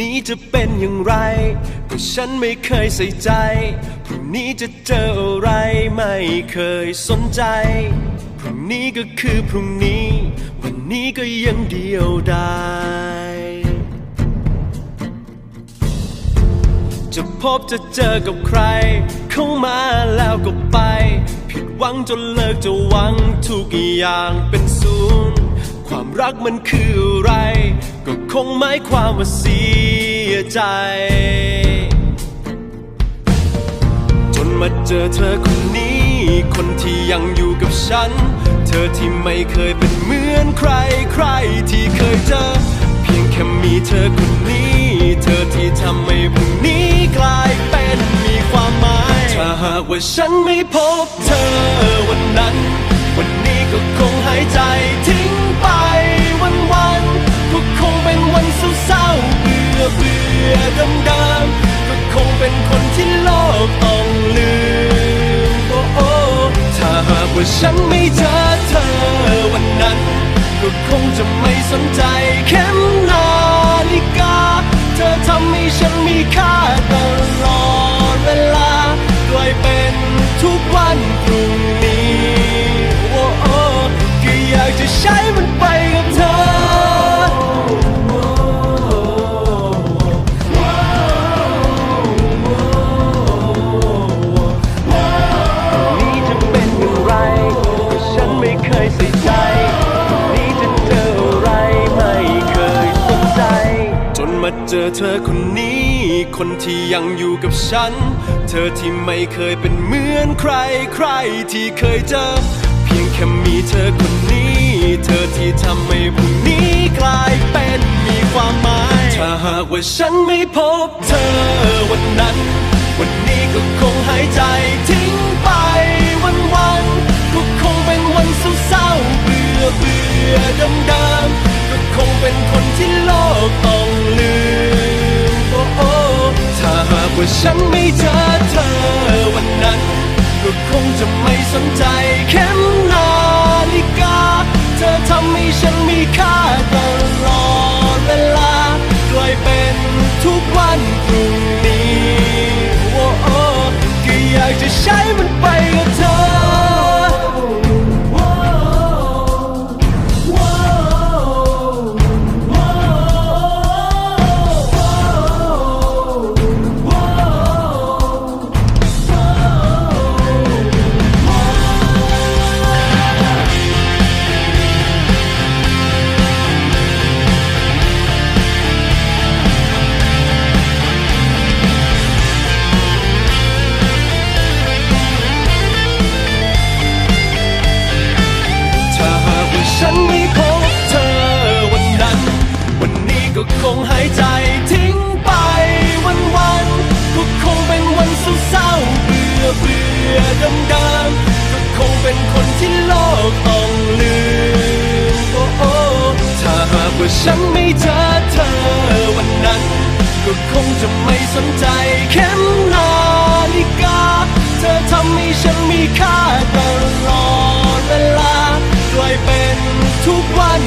นี้จะเป็นอย่างไร ก็ฉันไม่เคยใส่ใจ พรุ่งนี้จะเจออะไรไม่เคยสนใจ พรุ่งนี้ก็คือพรุ่งนี้ วันนี้ก็ยังเดียวดายจะพบจะเจอกับใคร เข้ามาแล้วก็ไป ผิดหวังจนเลิกจะหวังทุกอย่างเป็นศูนย์ ความรักมันคืออะไร ก็คงหมายความว่าเสียใจ จนมาเจอเธอคนนี้ คนที่ยังอยู่กับฉัน เธอที่ไม่เคยเป็นเหมือนใครใครที่เคยเจอ เพียงแค่มีเธอคนนี้ เธอที่ทำให้พรุ่งนี้กลายเป็นมีความหมาย ถ้าหากว่าฉันไม่พบเธอวันนั้น วันนี้ก็คงหายใจทิ้ง ไปวันวันๆก็คงเป็นวันเศร้าเบื่อเบื่อดำดำๆก็คงเป็นคนที่โลกต้องลืมโอ้โอ้ถ้าหากว่าฉันไม่เจอเธอวันนั้นก็คงจะไม่สนใจเข็มนาฬิกา เธอทำให้ฉันมีค่าตลอดเวลากลายเป็นทุกวัน ที่ยังอยู่กับฉัน เธอที่ไม่เคยเป็นเหมือนใครใครที่เคยเจอ เพียงแค่มีเธอคนนี้ เธอที่ทำให้พรุ่งนี้กลายเป็นมีความหมาย ถ้าหากว่าฉันไม่พบเธอวันนั้น วันนี้ก็คงหายใจทิ้งไปวันวัน ฉันไม่เจอเธอวันนั้นก็คงจะไม่สนใจ คงหายใจทิ้งไปวันวันๆก็คงเป็นวันเศร้าเบื่อเบื่อดำดำก็คงเป็นคนที่โลกต้องลืมโอ้โอ้ถ้าหากว่าฉันไม่เจอเธอวันนั้น ก็คงจะไม่สนใจเข็มนาฬิกา เธอทำให้ฉันมีค่าตลอดเวลากลายเป็นทุกวัน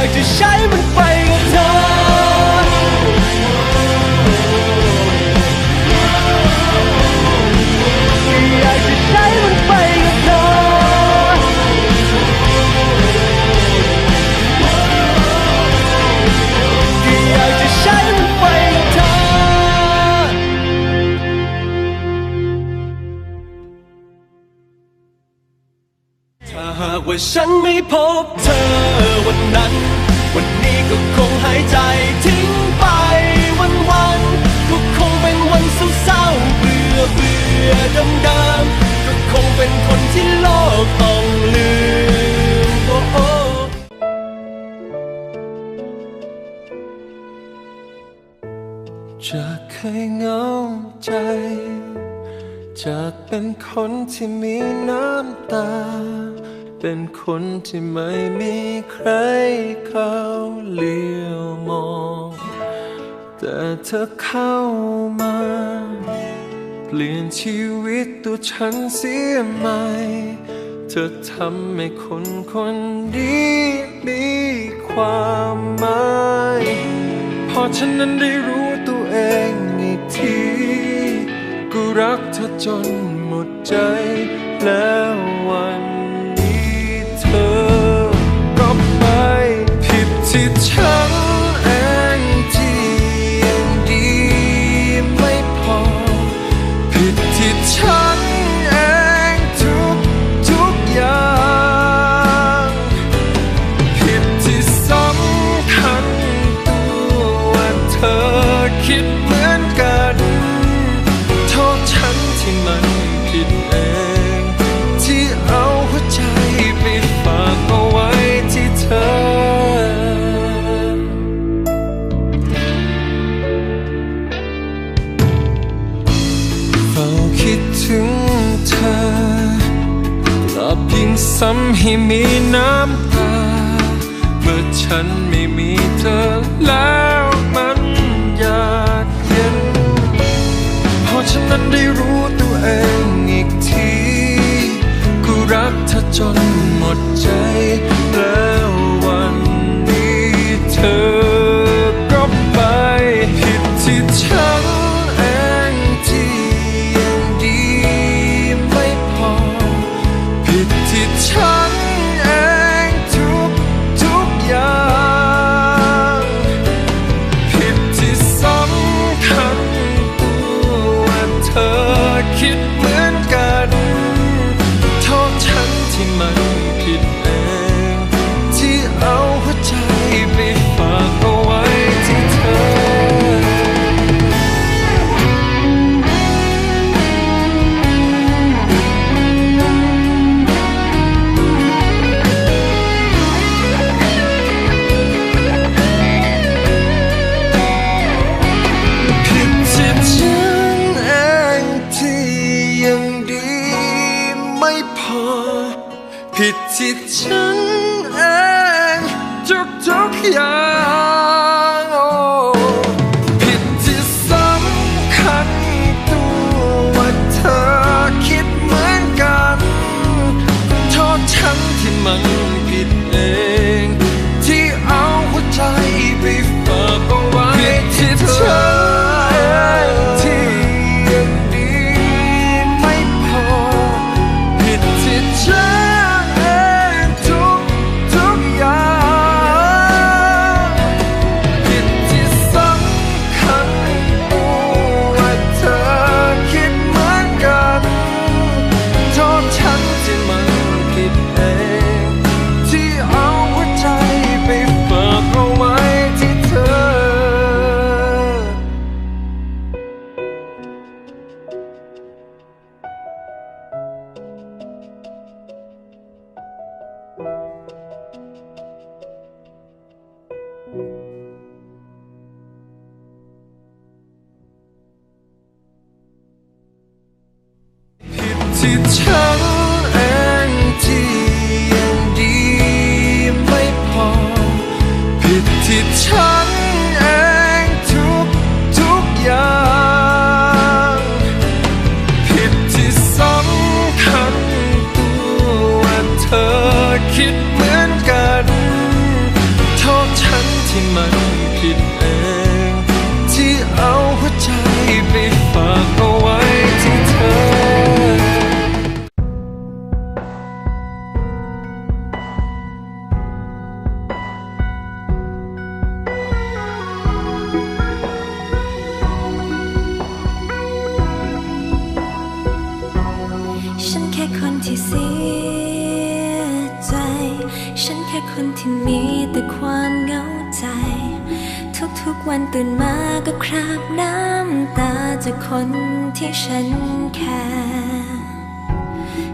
ากจะใช้มันไปกับเธอ อยากจะใช้มันไปกับเธอ อยากจะใช้มันไปกับเธอถ้าหากว่าฉันไม่พบ ที่โลกต้องลืมโอ้จะเคยเหงาใจจากเป็นคนที่มีน้ำตา เป็นคนที่ไม่มีใครเขาเลี้ยวมอง แต่เธอเข้ามา เปลี่ยนชีวิตตัวฉันเสียใหม่เธอทำให้คนคนนี้มีความหมายพอฉันนั้นได้รู้ตัวเองอีกทีก็รักเธอจนหมดใจแล้ววันนี้เธอก็ไปผิดที่ฉัน ฉันไม่มีเธอแล้วมันอยากเย็นพอฉันนั้นได้รู้ตัวเองอีกทีกูรักเธอจนหมดใจแล้ววันนี้เธอ ตื่นมาก็คราบน้ำตาจากคนที่ฉันแค่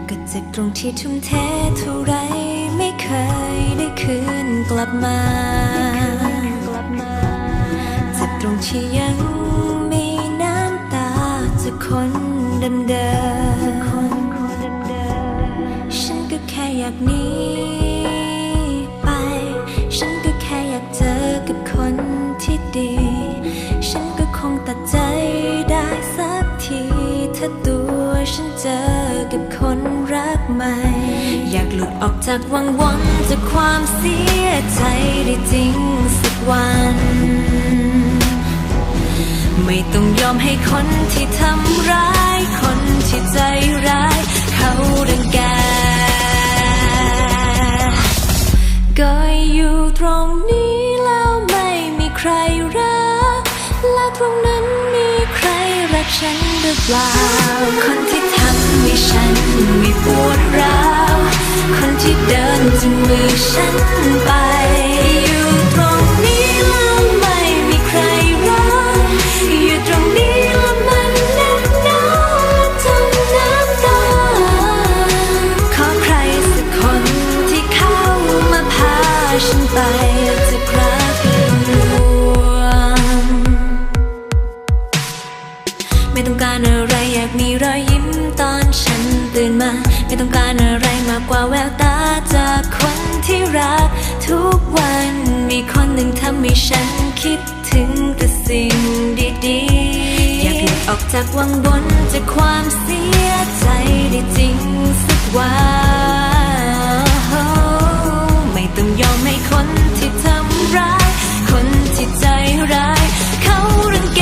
ก็เจ็บตรงที่ทุ่มเทเท่าไรไม่เคยได้คืนกลับมาเจ็บตรงที่ยังมีน้ำตาจากคนเดิมเดิมฉันก็แค่อยากหนีาตัวฉันเจอกับคนรักใหม่ อยากหลุดออกจากวังวนจากความเสียใจได้จริงสักวัน ไม่ต้องยอมให้คนที่ทำร้าย คนที่ใจร้าย เขาดังแกก็อยู่ตรงนี้ ฉันหรือเปล่า คนที่ทำให้ฉัน หนึ่งทำให้ฉันคิดถึงแต่สิ่งดีๆ อยากหลุดออกจากวังวนจากความเสียใจได้จริงสักวันไม่ต้องยอมให้คนที่ทำร้าย คนที่ใจร้าย เขารังแก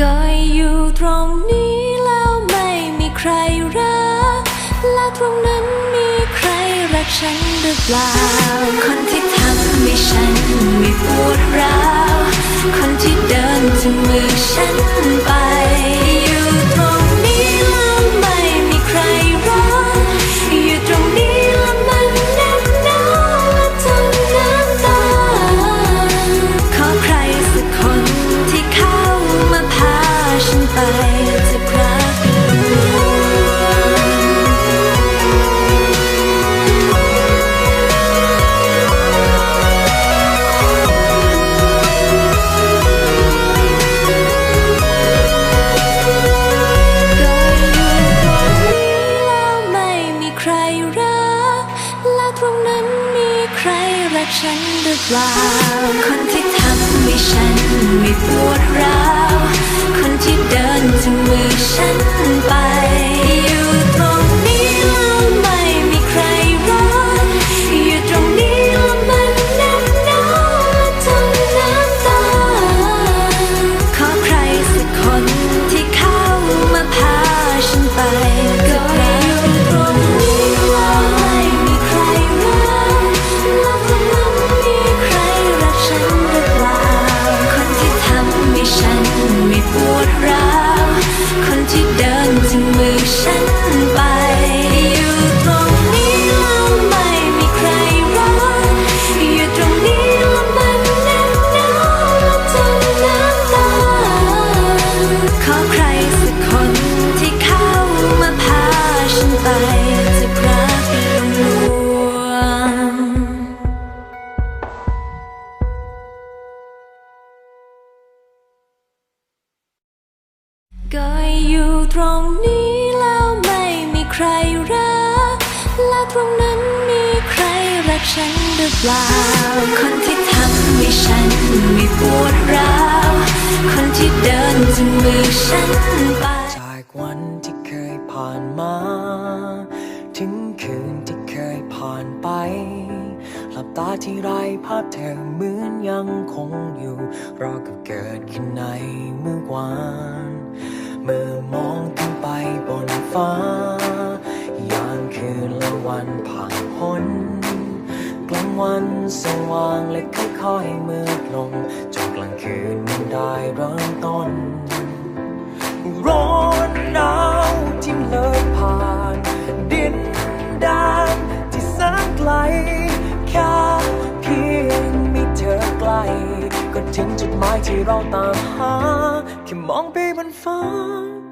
ก็อยู่ตรง ฉันหรือเปล่า คนที่ทำให้ฉันไม่ปวดร้าว คนที่เดินจูงมือฉันไป อยู่ตรงนี้ ล่า คนที่ทำให้ฉันไม่ปวด คืนที่เคยผ่านไป หลับตาที่ไรภาพเธอเหมือนยังคงอยู่ รอกับเกิดขึ้นในเมื่อวาน เมื่อมองขึ้นไปบนฟ้ายามคืนและวันผ่านพ้นกลางวันสว่างและค่อยๆมืดลงจนกลางคืนมันได้เริ่มต้น ร้อนหนาวที่เลยผ่านดิน แดนที่แสนไกลแค่เพียงมีเธอใกล้ก็ถึงจุดหมายที่เราตามหาแค่มองไปบนฟ้า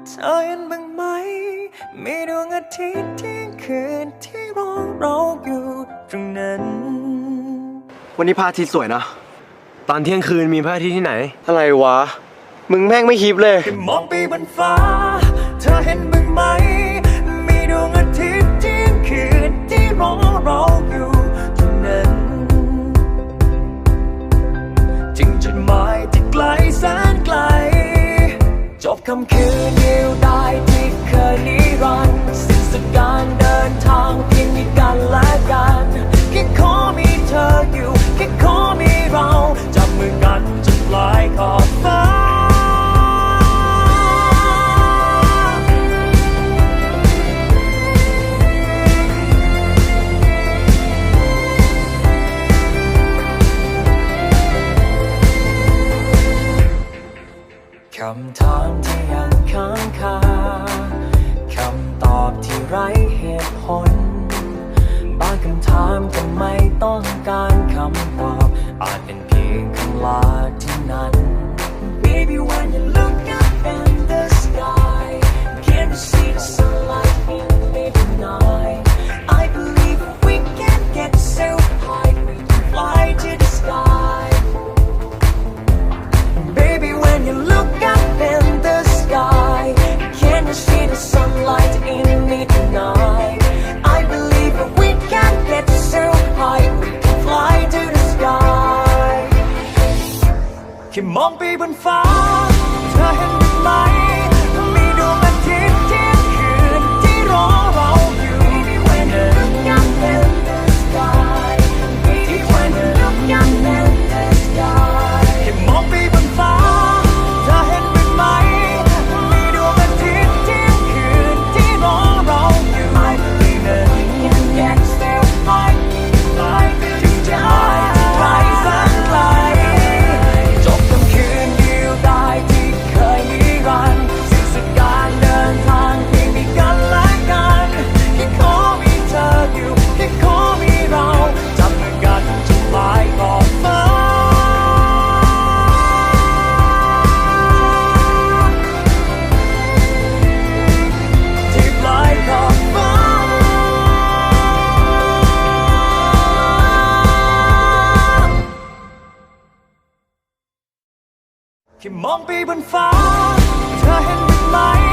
เธอเห็นบ้างไหม มีดวงอาทิตย์ที่คืนที่รอเราอยู่ตรงนั้น วันนี้พระอาทิตย์สวยนะ ตอนเที่ยงคืนมีพระอาทิตย์ที่ไหน อะไรวะ มึงแม่งไม่ฮิปเลย มองไปบนฟ้า เธอเห็น คำคืนเดีได้ที่เคยนิรันดร์สิ้นสุดการเดินทางที่มีกันและกันแค่ขอมีเธออยู่แค่ขอมีเราจับมือกันจนปลายขอบฟ้า คำถามที่ยังค้างคาคำตอบที่ไร้เหตุผล บางคำถามก็ไม่ต้องการคำตอบ อาจเป็นเพียงคำลาที่นั้น Baby when you look up in the sky Can you see the sunlight in the night แค่มองไปบนฟ้า เธอเห็นไหม